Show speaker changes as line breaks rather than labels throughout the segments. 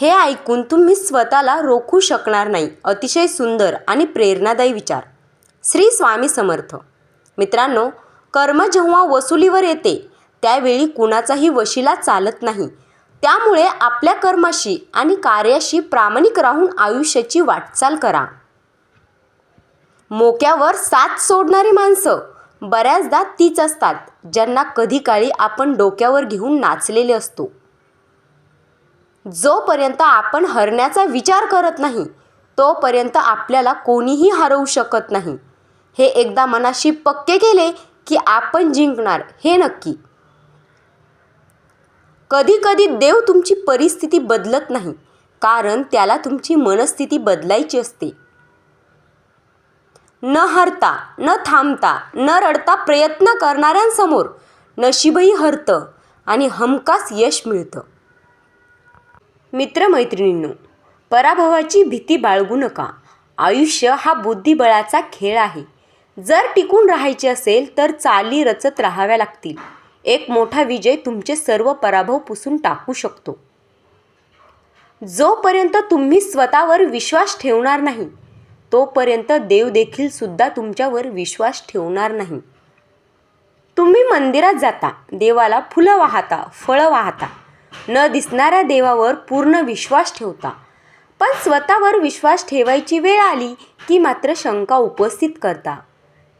हे ऐकून तुम्ही स्वतःला रोखू शकणार नाही. अतिशय सुंदर आणि प्रेरणादायी विचार. श्री स्वामी समर्थ. मित्रांनो कर्म जेव्हा वसुलीवर येते त्यावेळी कुणाचाही वशिला चालत नाही. त्यामुळे आपल्या कर्माशी आणि कार्याशी प्रामाणिक राहून आयुष्याची वाटचाल करा. मोक्यावर साथ सोडणारी माणसं बऱ्याचदा तीच असतात ज्यांना कधी काळी आपण डोक्यावर घेऊन नाचलेले असतो. जोपर्यंत आपण हरण्याचा विचार करत नाही तोपर्यंत आपल्याला कोणीही हरवू शकत नाही. हे एकदा मनाशी पक्के केले की आपण जिंकणार हे नक्की. कधी कधी देव तुमची परिस्थिती बदलत नाही कारण त्याला तुमची मनस्थिती बदलायची असते. न हरता न थांबता न रडता प्रयत्न करणाऱ्यांसमोर नशीबही हरतं आणि हमखास यश मिळतं. मित्रमैत्रिणींनो पराभवाची भीती बाळगू नका. आयुष्य हा बुद्धिबळाचा खेळ आहे. जर टिकून राहायचे असेल तर चाली रचत राहाव्या लागतील. एक मोठा विजय तुमचे सर्व पराभव पुसून टाकू शकतो. जोपर्यंत तुम्ही स्वतःवर विश्वास ठेवणार नाही तोपर्यंत देव देखील सुद्धा तुमच्यावर विश्वास ठेवणार नाही. तुम्ही मंदिरात जाता देवाला फुलं वाहता फळं वाहता. न दिसणाऱ्या देवावर पूर्ण विश्वास ठेवता. पण स्वतःवर विश्वास ठेवायची वेळ आली की मात्र शंका उपस्थित करता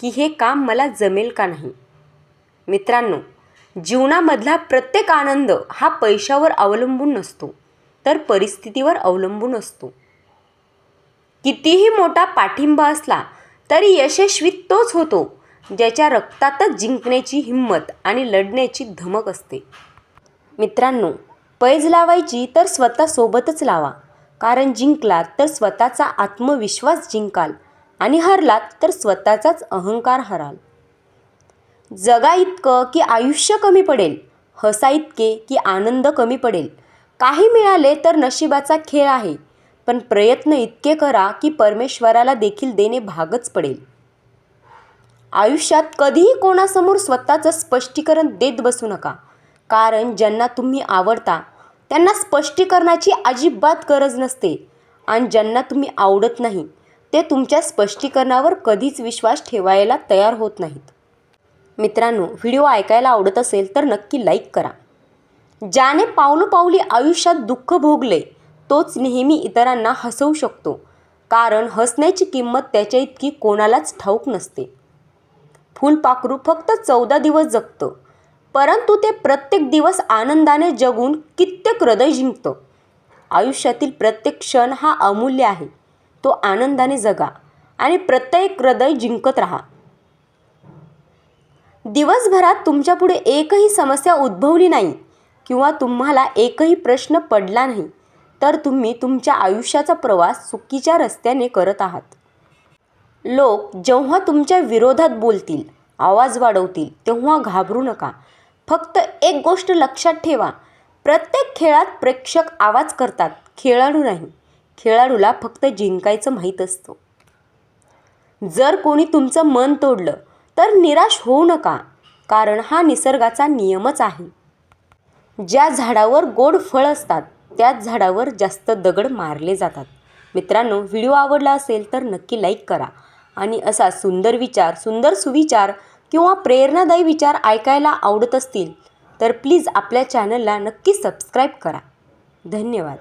की हे काम मला जमेल का नाही. मित्रांनो जीवनामधला प्रत्येक आनंद हा पैशावर अवलंबून नसतो तर परिस्थितीवर अवलंबून असतो. कितीही मोठा पाठिंबा असला तरी यशस्वी तोच होतो ज्याच्या रक्तातच जिंकण्याची हिंमत आणि लढण्याची धमक असते. मित्रांनो पैज लावायची तर स्वतः सोबतच लावा. कारण जिंकलात तर स्वतःचा आत्मविश्वास जिंकाल आणि हरलात तर स्वतःचाच अहंकार हराल. जगा इतकं की आयुष्य कमी पडेल हसा इतके की आनंद कमी पडेल. काही मिळाले तर नशिबाचा खेळ आहे पण प्रयत्न इतके करा की परमेश्वराला देखील देणे भागच पडेल. आयुष्यात कधीही कोणासमोर स्वतःचं स्पष्टीकरण देत बसू नका. कारण ज्यांना तुम्ही आवडता त्यांना स्पष्टीकरणाची अजिबात गरज नसते. आणि ज्यांना तुम्ही आवडत नाही ते तुमच्या स्पष्टीकरणावर कधीच विश्वास ठेवायला तयार होत नाहीत. मित्रांनो व्हिडिओ ऐकायला आवडत असेल तर नक्की लाईक करा. ज्याने पावलोपावली आयुष्यात दुःख भोगले तोच नेहमी इतरांना हसवू शकतो. कारण हसण्याची किंमत त्याच्या इतकी कोणालाच ठाऊक नसते. फुलपाखरू फक्त चौदा दिवस जगतं. परंतु ते प्रत्येक दिवस आनंदाने जगून कित्येक हृदय जिंकतं. आयुष्यातील प्रत्येक क्षण हा अमूल्य आहे. तो आनंदाने जगा आणि प्रत्येक हृदय जिंकत राहा. दिवसभरात तुमच्यापुढे एकही समस्या उद्भवली नाही किंवा तुम्हाला एकही प्रश्न पडला नाही तर तुम्ही तुमच्या आयुष्याचा प्रवास चुकीच्या रस्त्याने करत आहात. लोक जेव्हा तुमच्या विरोधात बोलतील आवाज वाढवतील तेव्हा घाबरू नका. फक्त एक गोष्ट लक्षात ठेवा. प्रत्येक खेळात प्रेक्षक आवाज करतात. खेळाडू नाही. खेळाडूला फक्त जिंकायचं माहीत असतं. जर कोणी तुमचं मन तोडलं तर निराश होऊ नका कारण हा निसर्गाचा नियमच आहे. ज्या झाडावर गोड फळ असतात त्याच झाडावर जास्त दगड मारले जातात. मित्रांनो व्हिडिओ आवडला असेल तर नक्की लाईक करा. आणि असा सुंदर विचार सुंदर सुविचार किंवा प्रेरणादायी विचार ऐकायला आवडत असतील तर प्लीज आपल्या चॅनलला नक्की सबस्क्राईब करा. धन्यवाद.